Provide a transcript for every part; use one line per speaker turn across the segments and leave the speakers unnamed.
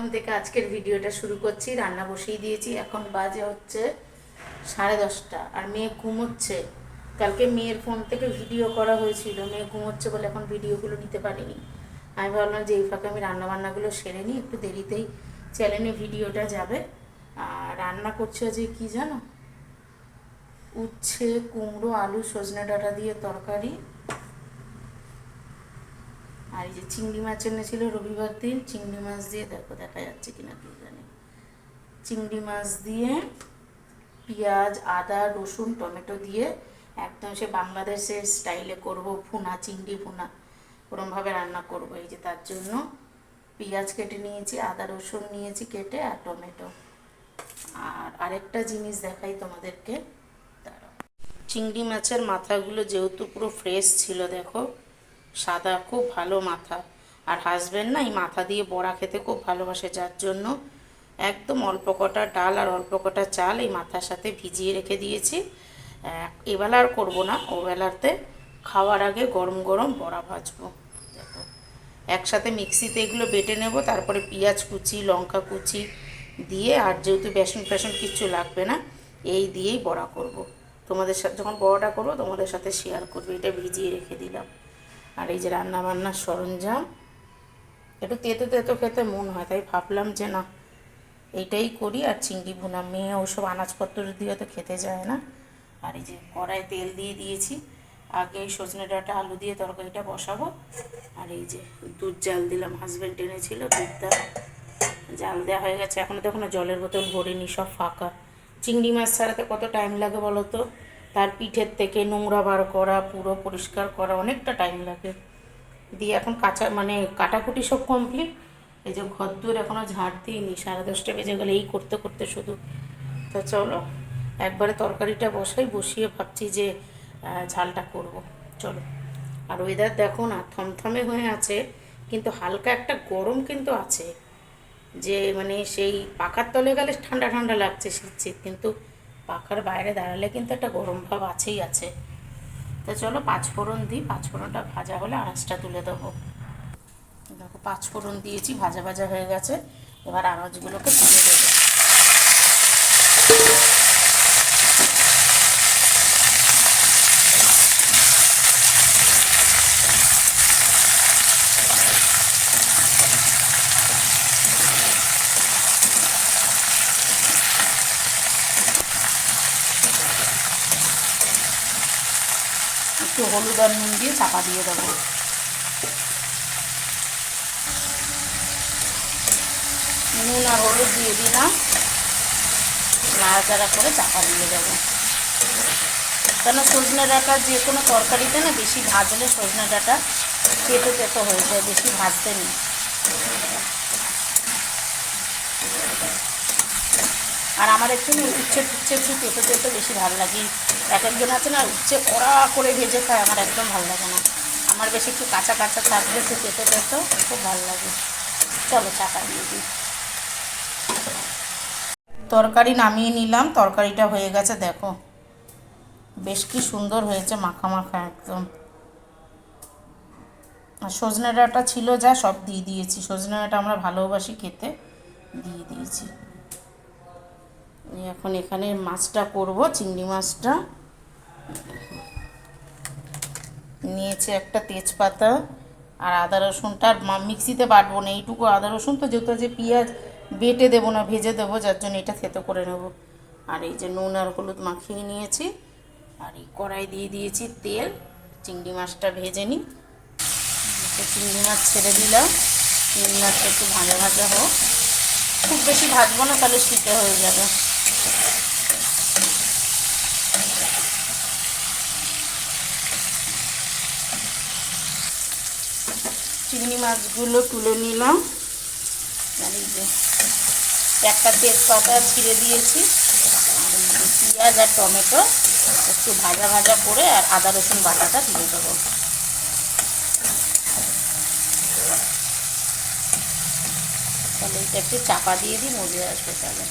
এখন থেকে আজকের ভিডিওটা শুরু করছি। রান্না বসিয়ে দিয়েছি। এখন বাজে হচ্ছে সাড়ে দশটা। আর মেয়ে ঘুমোচ্ছে। কালকে মেয়ের ফোন থেকে ভিডিও করা হয়েছিল। মেয়ে ঘুমোচ্ছে বলে এখন ভিডিওগুলো নিতে পারিনি। আমি ভাবলাম যে এই ফাঁকে আমি রান্নাবান্নাগুলো সেরে নিই। একটু দেরিতেই চ্যানেলে ভিডিওটা যাবে। আর রান্না করছে যে কি জানো? উচ্ছে, কুমড়ো, আলু, সজনে ডাঁটা দিয়ে তরকারি। আর এই যে চিংড়ি মাছ এনেছিল রবিবার দিন, চিংড়ি মাছ দিয়ে দেখো দেখা যাচ্ছে কিনা কি জানি। চিংড়ি মাছ দিয়ে পেঁয়াজ, আদা, রসুন, টমেটো দিয়ে একদম সে বাংলাদেশের স্টাইলে করব ফুনা চিংড়ি ভুনা। ওরমভাবে রান্না করব। এই যে তার জন্য পেঁয়াজ কেটে নিয়েছি, আদা, রসুন নিয়েছি কেটে আর টমেটো। আর আরেকটা জিনিস দেখাই তোমাদেরকে। চিংড়ি মাছের মাথাগুলো যেহেতু পুরো ফ্রেশ ছিল, দেখো। সাদা, খুব ভালো মাথা। আর হাজব্যান্ড না এই মাথা দিয়ে বড়া খেতে খুব ভালোবাসে, যার জন্য একদম অল্প কটা ডাল আর অল্প কটা চাল এই মাথার সাথে ভিজিয়ে রেখে দিয়েছি। এবেলা আর করব না, ওবেলাতে খাওয়ার আগে গরম গরম বড়া ভাজবো। দেখো, একসাথে মিক্সিতে এগুলো বেটে নেব, তারপরে পেঁয়াজ কুচি, লঙ্কা কুচি দিয়ে, আর যেহেতু বেসন ফেসন কিচ্ছু লাগবে না, এই দিয়েই বড়া করব। তোমাদের সাথে যখন বড়াটা করব, তোমাদের সাথে শেয়ার করব, এটা ভিজিয়ে রেখে দিলাম। আর এই যে রান্না বান্নার সরঞ্জাম, একটু তেতো তেতো খেতে মন হয়, তাই ভাবলাম যে না এইটাই করি। আর চিংড়ি ভুনা মেয়ে ওসব আনাজপত্র দিয়ে তো খেতে যায় না। আর এই যে কড়াই তেল দিয়ে দিয়েছি, আগে সজনে ডাঁটা আলু দিয়ে তরকারিটা বসাবো। আর এই যে দুধ জাল দিলাম হাজব্যান্ড এনেছিল দুধটা জাল দেওয়া হয়ে গেছে এখনও তো এখনও জলের বোতল ভরিনি, সব ফাঁকা। চিংড়ি মাছ ছাড়াতে কত টাইম লাগে বলো তো? তার পিঠের থেকে নোংরা বার করা, পুরো পরিষ্কার করা অনেকটা টাইম লাগে। দিয়ে এখন কাঁচা মানে কাটাকুটি সব কমপ্লিট এই যে ঘর দূর এখনও ঝাড় দিইনি, সাড়ে দশটা বেজে গেলে এই করতে করতে শুধু। তো চলো, একবারে তরকারিটা বসাই, বসিয়ে ভাবছি যে ঝালটা করব। চলো। আর ওয়েদার দেখো না, থমথমে হয়ে আছে, কিন্তু হালকা একটা গরম কিন্তু আছে। যে মানে সেই পাখার তলে গেলে ঠান্ডা ঠান্ডা লাগছে শীত শীত, কিন্তু পাখার বাইরে দাঁড়ালে কিন্তু একটা গরম ভাব আছেই আছে। তো চলো পাঁচফোড়ন দিই পাঁচফোড়নটা ভাজা হলে আনাজটা তুলে দেবো। দেখো পাঁচফোড়ন দিয়েছি, ভাজা ভাজা হয়ে গেছে। এবার আনাজগুলোকে তুলে দেবো একটু হলুদ আর নুন দিয়ে চাপা দিয়ে দেবো। নুন আর হলুদ দিয়ে দিলাম। নাড়াচাড়া করে চাপা দিয়ে দেবো। কেন সজনে ডাঁটা যে কোনো তরকারিতে না বেশি ভাজলে সজনে ডাঁটা কেটে তেতো হয়ে যায়, বেশি ভাজতে নেই। আর আমার একটু উচ্ছে টুচ্ছে একটু তেতো তেতো বেশি ভালো লাগে। এক একজন আছে না, উচ্ছে কড়া করে ভেজে খায়, আমার একদম ভালো লাগে না। আমার বেশি একটু কাঁচা কাঁচা থাকলে একটু তেতো তেতো খুব ভালো লাগে। চলো চাকা দিয়ে দিই। তরকারি নামিয়ে নিলাম, তরকারিটা হয়ে গেছে, দেখো। বেশ কি সুন্দর হয়েছে, মাখা মাখা একদম। আর সজনে ডাঁটা ছিল যা, সব দিয়ে দিয়েছি। সজনে ডাঁটা আমরা ভালোবাসি খেতে, দিয়ে দিয়েছি। এখন এখানে মাছটা করব, চিংড়ি মাছটা। নিয়েছে একটা তেজপাতা আর আদা রসুনটা। আর মিক্সিতে বাটবো না, এইটুকু আদা রসুন তো যেহেতু যে পেঁয়াজ বেটে দেবো না, ভেজে দেবো, যার জন্য এটা থেতো করে নেব। আর এই যে নুন আর হলুদ মাখিয়ে নিয়েছি। আর এই কড়াই দিয়ে দিয়েছি তেল, চিংড়ি মাছটা ভেজে নিই। চিংড়ি মাছ ছেড়ে দিলাম, চিংড়ি মাছটা একটু ভাজা ভাজা হোক। খুব বেশি ভাজবো না, তাহলে শীতে হয়ে যাবে। চিংড়ি মাছগুলো তুলে নিলাম। একটা তেজপাতা ছিঁড়ে দিয়েছি পেঁয়াজ আর টমেটো একটু ভাজা ভাজা করে আর আদা রসুন বাটাটা দিয়ে দেবো। তাহলে এটা একটু চাপা দিয়ে দিই, মজে আসবে তাহলে।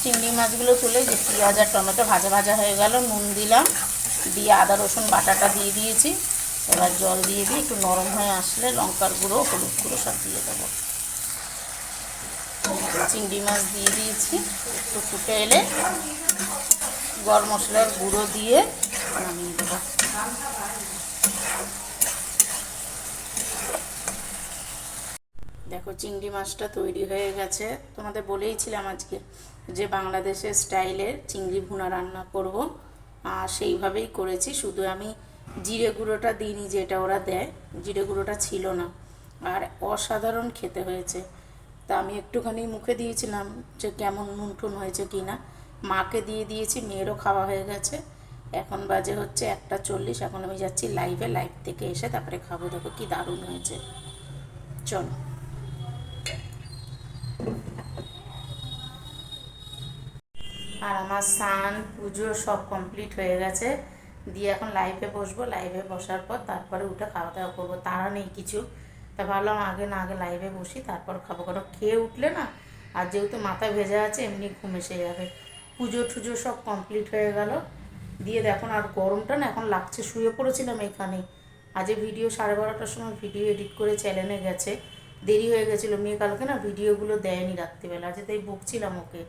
চিংড়ি মাছগুলো তুলে যে পেঁয়াজ আর টমেটো ভাজা ভাজা হয়ে গেল, নুন দিলাম। দিয়ে আদা, রসুন বাটাটা দিয়ে দিয়েছি। এবার জল দিয়ে দিই একটু নরম হয়ে আসলে লঙ্কার গুঁড়ো, হলুদ গুঁড়ো সব দিয়ে দেবো। চিংড়ি মাছ দিয়ে দিয়েছি। একটু ফুটে এলে গরম মশলার গুঁড়ো দিয়ে নামিয়ে দেবো। দেখো, চিংড়ি মাছটা তৈরি হয়ে গেছে। তোমাদের বলেইছিলাম আজকে যে বাংলাদেশের স্টাইলের চিংড়ি ভুনা রান্না করব। সেইভাবেই করেছি, শুধু আমি জিরে গুঁড়োটা দিইনি যেটা ওরা দেয়, জিরে গুঁড়োটা ছিল না। আর অসাধারণ খেতে হয়েছে। তা আমি একটুখানি মুখে দিয়েছিলাম যে কেমন নুন টুন হয়েছে কি না মাকে দিয়ে দিয়েছি, মেয়েরও খাওয়া হয়ে গেছে। এখন বাজে হচ্ছে একটা চল্লিশ, এখন আমি যাচ্ছি লাইভে লাইভ থেকে এসে তারপরে খাব। দেখো কি দারুণ হয়েছে। চলো। আর আমার স্নান, পুজো সব কমপ্লিট হয়ে গেছে। দিয়ে এখন লাইভে বসবো। লাইভে বসার পর তারপরে উঠে খাওয়া দাওয়া করব। তারা নেই কিছু। তা ভাবলাম আগে না, আগে লাইভে বসি, তারপর খাব। কারণ খেয়ে উঠলে না, আর যেহেতু মাথা ভেজা আছে, এমনি ঘুম এসে যাবে। পুজো টুজো সব কমপ্লিট হয়ে গেল। দিয়ে দেখুন আর গরমটা না এখন লাগছে। শুয়ে পড়েছিলাম এখানে। আজকে ভিডিও সাড়ে বারোটার সময় ভিডিও এডিট করে চ্যানেলে গেছে। দেরি হয়ে গেছিল। মেয়ে কালকে না ভিডিওগুলো দেয়নি রাত্রিবেলা। আজকে তাই বকছিলাম ওকে।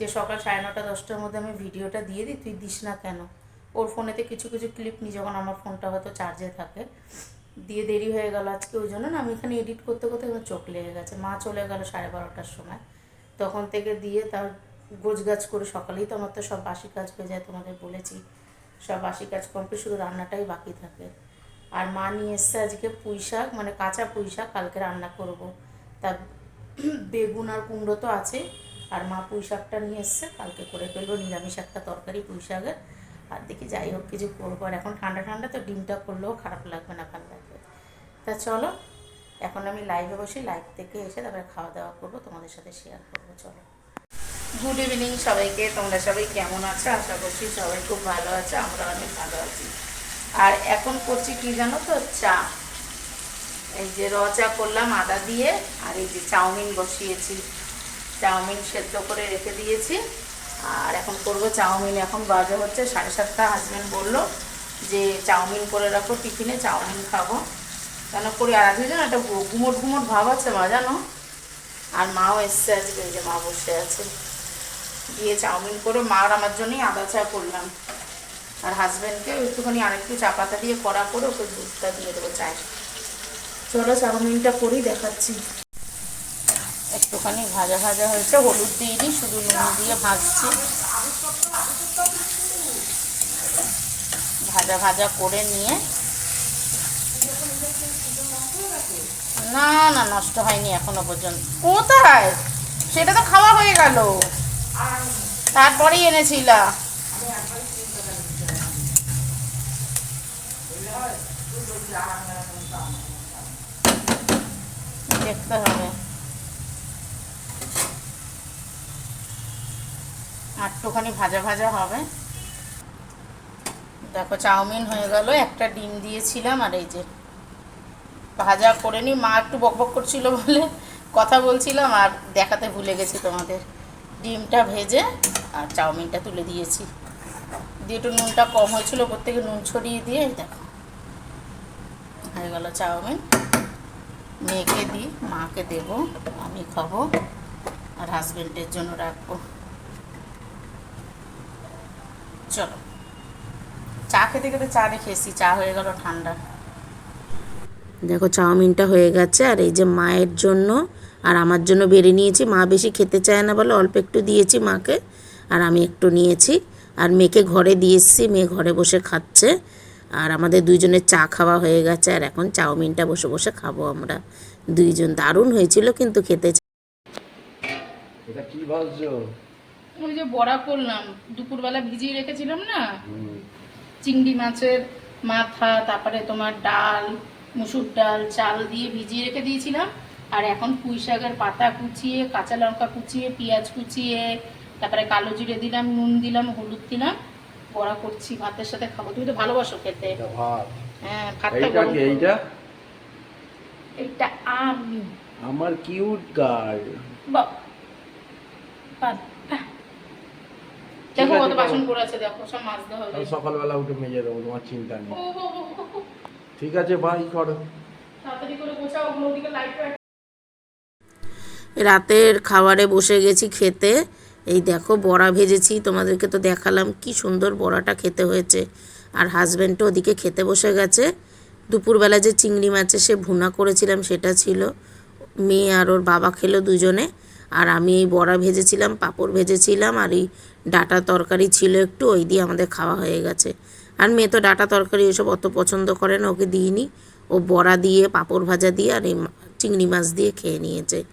যে সকাল সাড়ে নটা, দশটার মধ্যে আমি ভিডিওটা দিয়ে দিই, তুই দিস না কেন? ওর ফোনেতে কিছু কিছু ক্লিপ নিই যখন আমার ফোনটা হয়তো চার্জে থাকে, দিয়ে দেরি হয়ে গেল আজকে ওই জন্য না, আমি এখানে এডিট করতে করতে আমার চোখ লেগে গেছে। মা চলে গেল সাড়ে বারোটার সময়। তখন থেকে দিয়ে তার গোছগাছ করে সকালেই তো আমার তো সব বাসি কাজ হয়ে যায়, তোমাদের বলেছি। সব বাসি কাজ কমপ্লিট শুধু রান্নাটাই বাকি থাকে। আর মা নিয়ে এসছে আজকে পুঁই শাক মানে কাঁচা পুঁই শাক, কালকে রান্না করব। তা বেগুন আর কুমড়ো তো আছে আর মা পুঁই শাকটা নিয়ে এসছে, কালকে করে ফেলব, নিরামিষ একটা তরকারি পুঁই শাকের। আর দেখি যাই হোক কিছু করব। আর এখন ঠান্ডা ঠান্ডা তো ডিমটা করলেও খারাপ লাগবে না, ভালো লাগবে। তা চলো, এখন আমি লাইভে বসি লাইভ থেকে এসে তারপরে খাওয়া দাওয়া করব, তোমাদের সাথে শেয়ার করব, চলো। গুড ইভিনিং সবাইকে, তোমরা সবাই কেমন আছো? আশা করছি সবাই খুব ভালো আছে আমরা অনেক ভালো আছি। আর এখন করছি কি জানো তো? চা। এই যে র চা করলাম আদা দিয়ে, আর এই যে চাউমিন বসিয়েছি। চাউমিন সেদ্ধ করে রেখে দিয়েছি। আর এখন করব চাউমিন। এখন বাজে হচ্ছে সাড়ে সাতটা। হাজব্যান্ড বলল যে, চাউমিন করে রাখো টিফিনে, চাউমিন খাব। কেন করি? আর আজকে জানো একটা ঘুমোট ঘুমোট ভাব আছে মা, জানো? আর মাও এসছে আজকে যে মা বসে আছে। দিয়ে চাউমিন করে মা আর আমার জন্যই আদা চা করলাম। আর হাজব্যান্ডকে একটুখানি আরেকটু চা পাতা দিয়ে করা করে ওকে দুধটা দিয়ে দেবো চায়। চলো চাউমিনটা করি, দেখাচ্ছি। একটুখানি ভাজা ভাজা হয়েছে, হলুদ দিয়ে দিই, শুধু নুন দিয়ে ভাজছি। ভাজা ভাজা করে নিয়ে। না না, নষ্ট হয়নি এখনও পর্যন্ত। কোথায়? সেটা তো খাওয়া হয়ে গেল। তারপরেই এনেছিলা। দেখতে হবে। একটুখানি ভাজা ভাজা হবে। দেখো চাউমিন হয়ে গেল, একটা ডিম দিয়েছিলাম আর এই যে ভাজা করে নি। মা একটু বকবক করছিল বলে কথা বলছিলাম আর দেখাতে ভুলে গেছি তোমাদের। ডিমটা ভেজে আর চাউমিনটা তুলে দিয়েছি। দিয়ে একটু নুনটা কম হয়েছিল ওপর থেকে নুন ছড়িয়ে দিয়ে দেখো হয়ে গেল চাউমিন। মেয়েকে দিই মাকে দেব, আমি খাব আর হাজবেন্ডের জন্য রাখব। চলো। চা খেতে খেতে চা এসছি চা হয়ে গেল ঠান্ডা। দেখো চাউমিনটা হয়ে গেছে আর এই যে মায়ের জন্য আর আমার জন্য বেড়ে নিয়েছি। মা বেশি খেতে চায় না বলে অল্প একটু দিয়েছি মাকে আর আমি একটু নিয়েছি। আর মেয়েকে ঘরে দিয়ে এসেছি মেয়ে ঘরে বসে খাচ্ছে। আর আমাদের দুইজনের চা খাওয়া হয়ে গেছে আর এখন চাউমিনটা বসে বসে খাব আমরা। দুইজন দারুণ হয়েছিল কিন্তু খেতে
এটা কি ভাজছো
ওই যে বড়া করলাম দুপুরবেলা ভিজিয়ে রেখেছিলাম না? চিংড়ি মাছের মাথা তারপরে তোমার ডাল মুসুর ডাল চাল দিয়ে ভিজিয়ে রেখে দিয়েছিলাম। আর এখন পুঁই শাকের পাতা কুচিয়ে কাঁচা লঙ্কা কুচিয়ে পেঁয়াজ কুচিয়ে তারপরে কালো জিরে দিলাম নুন দিলাম হলুদ দিলাম বড়া করছি ভাতের সাথে খাব। তুমি তো ভালোবাসো খেতে। হ্যাঁ ভাতটা
এইটা
এটা আমি।
আমার কিউট গার্ল।
বাহ, বাহ। দেখো কত বাসন পড়ে আছে দেখো সব মাজতে হবে।
আমি সকালবেলা উঠে মেজে দেবো তোমার চিন্তা নেই। ঠিক আছে বাই করো।
তাড়াতাড়ি করে গোছাও ওগুলো লাইট
রাতের খাবারে বসে গেছি খেতে। এই দেখো বড়া ভেজেছি তোমাদেরকে তো দেখালাম কি সুন্দর বড়াটা খেতে হয়েছে। আর হাজব্যান্ডও ওদিকে খেতে বসে গেছে। দুপুরবেলা যে চিংড়ি মাছের সে ভুনা করেছিলাম সেটা ছিল। মেয়ে আর ওর বাবা খেলো দুজনে। আর আমি এই বড়া ভেজেছিলাম, পাঁপড় ভেজেছিলাম, আর এই ডাটা তরকারি ছিল একটু, ওই দিয়ে আমাদের খাওয়া হয়ে গেছে। আর মেয়ে তো ডাটা তরকারি এসব অত পছন্দ করে না, ওকে দিইনি। ও বড়া দিয়ে, পাঁপড় ভাজা দিয়ে, আর এই চিংড়ি মাছ দিয়ে খেয়ে নিয়েছে।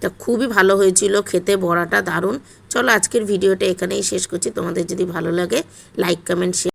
তা খুবই ভালো হয়েছিল, খেতে বড়াটা দারুণ। চলো আজকের ভিডিওটা এখানেই শেষ করছি। তোমাদের যদি ভালো লাগে লাইক কমেন্ট শেয়ার